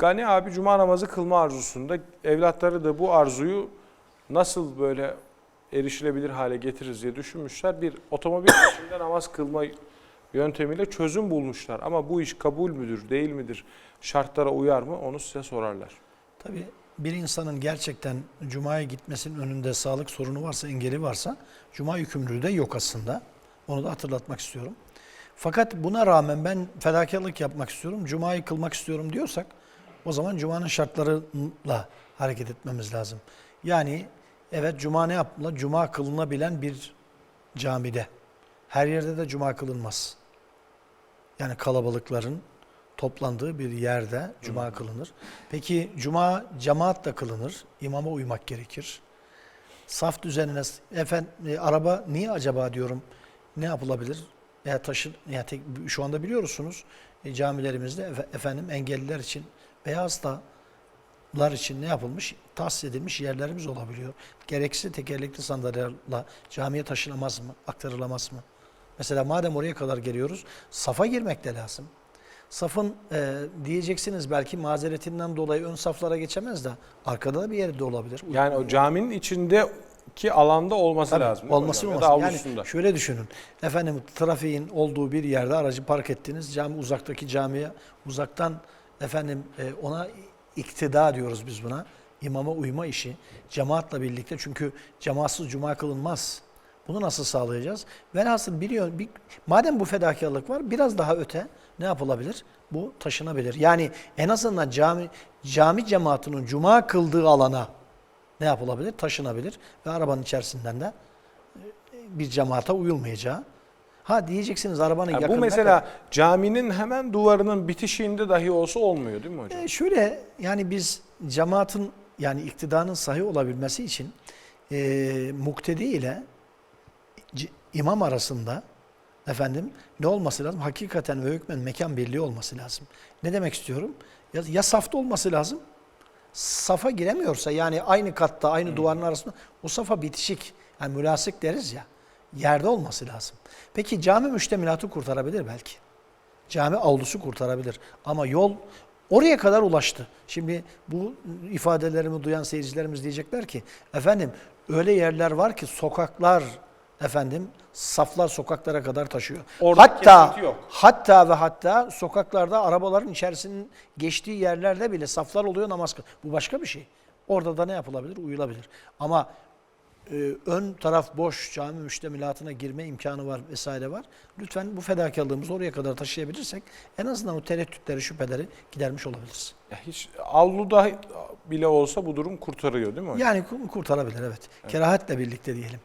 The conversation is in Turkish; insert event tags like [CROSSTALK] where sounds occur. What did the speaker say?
Gani abi cuma namazı kılma arzusunda evlatları da bu arzuyu nasıl böyle erişilebilir hale getiririz diye düşünmüşler. Bir otomobil [COUGHS] içinde namaz kılma yöntemiyle çözüm bulmuşlar. Ama bu iş kabul müdür, değil midir, şartlara uyar mı onu size sorarlar. Tabii bir insanın gerçekten Cuma'ya gitmesinin önünde sağlık sorunu varsa, engeli varsa Cuma yükümlülüğü de yok aslında. Onu da hatırlatmak istiyorum. Fakat buna rağmen ben fedakarlık yapmak istiyorum, Cuma'yı kılmak istiyorum diyorsak o zaman Cuma'nın şartlarıyla hareket etmemiz lazım. Yani evet Cuma ne yapmalı? Cuma kılınabilen bir camide. Her yerde de Cuma kılınmaz. Yani kalabalıkların toplandığı bir yerde cuma kılınır. Peki cuma cemaatle kılınır. İmama uymak gerekir. Saf düzenine efendim araba niye acaba diyorum ne yapılabilir? Ya taşın ya tek, şu anda biliyorsunuz e, camilerimizde efe- efendim engelliler için veya hastalar için ne yapılmış? Tahsis edilmiş yerlerimiz olabiliyor. Gerekse tekerlekli sandalyelerle camiye taşınamaz mı? Aktarılamaz mı? Mesela madem oraya kadar geliyoruz, safa girmek de lazım. Safın e, diyeceksiniz belki mazeretinden dolayı ön saflara geçemez de arkada da bir yerde olabilir. Yani o caminin içindeki alanda olması Tabii, lazım. olması da Yani şöyle düşünün. Efendim trafiğin olduğu bir yerde aracı park ettiniz. Cami uzaktaki camiye uzaktan efendim e, ona iktida diyoruz biz buna. İmama uyma işi cemaatla birlikte çünkü cemaatsız cuma kılınmaz. Bunu nasıl sağlayacağız? Velhasıl biliyor, bir, madem bu fedakarlık var biraz daha öte ne yapılabilir? Bu taşınabilir. Yani en azından cami cami cemaatinin cuma kıldığı alana ne yapılabilir? Taşınabilir ve arabanın içerisinden de bir cemaate uyulmayacağı. Ha diyeceksiniz arabanın Yani bu yakınına mesela caminin hemen duvarının bitişiğinde dahi olsa olmuyor değil mi hocam? E, şöyle yani biz cemaatin yani iktidanın sahih olabilmesi için e, muktedi ile imam arasında efendim ne olması lazım? Hakikaten ve hükmen mekan birliği olması lazım. Ne demek istiyorum? Ya, ya safta olması lazım. Safa giremiyorsa yani aynı katta, aynı duvarın arasında o safa bitişik. Yani mülasık deriz ya. Yerde olması lazım. Peki cami müştemilatı kurtarabilir belki. Cami avlusu kurtarabilir. Ama yol oraya kadar ulaştı. Şimdi bu ifadelerimi duyan seyircilerimiz diyecekler ki efendim öyle yerler var ki sokaklar efendim saflar sokaklara kadar taşıyor. Orada hatta yok. hatta ve hatta sokaklarda arabaların içerisinin geçtiği yerlerde bile saflar oluyor namaz kıl. Bu başka bir şey. Orada da ne yapılabilir? Uyulabilir. Ama e, ön taraf boş cami müştemilatına girme imkanı var vesaire var. Lütfen bu fedakarlığımızı oraya kadar taşıyabilirsek en azından o tereddütleri, şüpheleri gidermiş olabiliriz. Ya hiç avluda bile olsa bu durum kurtarıyor değil mi? Yani ku- kurtarabilir evet. Kerahatle birlikte diyelim.